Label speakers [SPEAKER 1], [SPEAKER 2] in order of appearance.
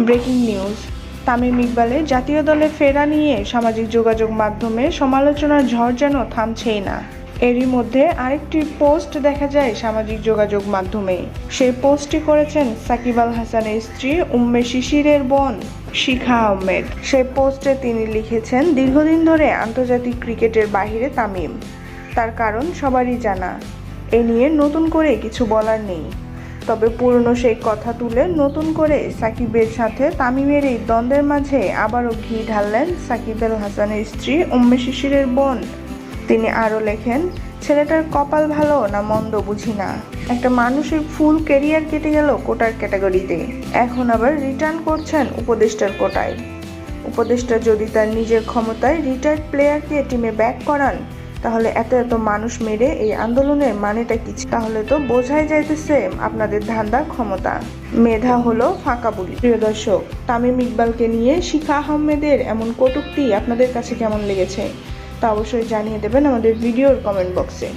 [SPEAKER 1] Breaking news. Tamim ইকবালের জাতীয় দলে ফেরা নিয়ে সামাজিক যোগাযোগ মাধ্যমে সমালোচনার ঝড় যেন থামছেই না। এরই মধ্যে আরেকটি পোস্ট দেখা যায় সামাজিক যোগাযোগ মাধ্যমে। সেই পোস্টটি করেছেন সাকিব আল হাসানের স্ত্রী উম্মে শিশিরের বোন শিখা আহমেদ। সেই পোস্টে তিনি লিখেছেন, দীর্ঘদিন ধরে আন্তর্জাতিক ক্রিকেটের বাইরে তামিম। তার কারণ সবারই জানা। এ নিয়ে নতুন করে কিছু বলার নেই। তবে পুরনো সেই কথা তুলে নতুন করে সাকিবের সাথে তামিমের এই দ্বন্দ্বের মাঝে আবারও ঘি ঢাললেন সাকিব আল হাসানের স্ত্রী উম্মে শিশিরের বোন। তিনি আরও লেখেন, ছেলেটার কপাল ভালো না মন্দ বুঝি না। একটা মানুষের ফুল কেরিয়ার কেটে গেল কোটার ক্যাটাগরিতে। এখন আবার রিটার্ন করছেন উপদেষ্টার কোটায়। উপদেষ্টা যদি তার নিজের ক্ষমতায় রিটায়ার্ড প্লেয়ারকে টিমে ব্যাক করান তাহলে এত এত মানুষ মেরে এই আন্দোলনের মানেটা কি তাহলে তো বোঝাই যাইতেছে আপনাদের ধান্দা ক্ষমতা। মেধা হলো ফাঁকা বলি। প্রিয় দর্শক, তামিম ইকবালকে নিয়ে শিখা আহমেদের এমন কটুক্তি আপনাদের কাছে কেমন লেগেছে? তা অবশ্যই জানিয়ে দেবেন আমাদের ভিডিওর কমেন্ট বক্সে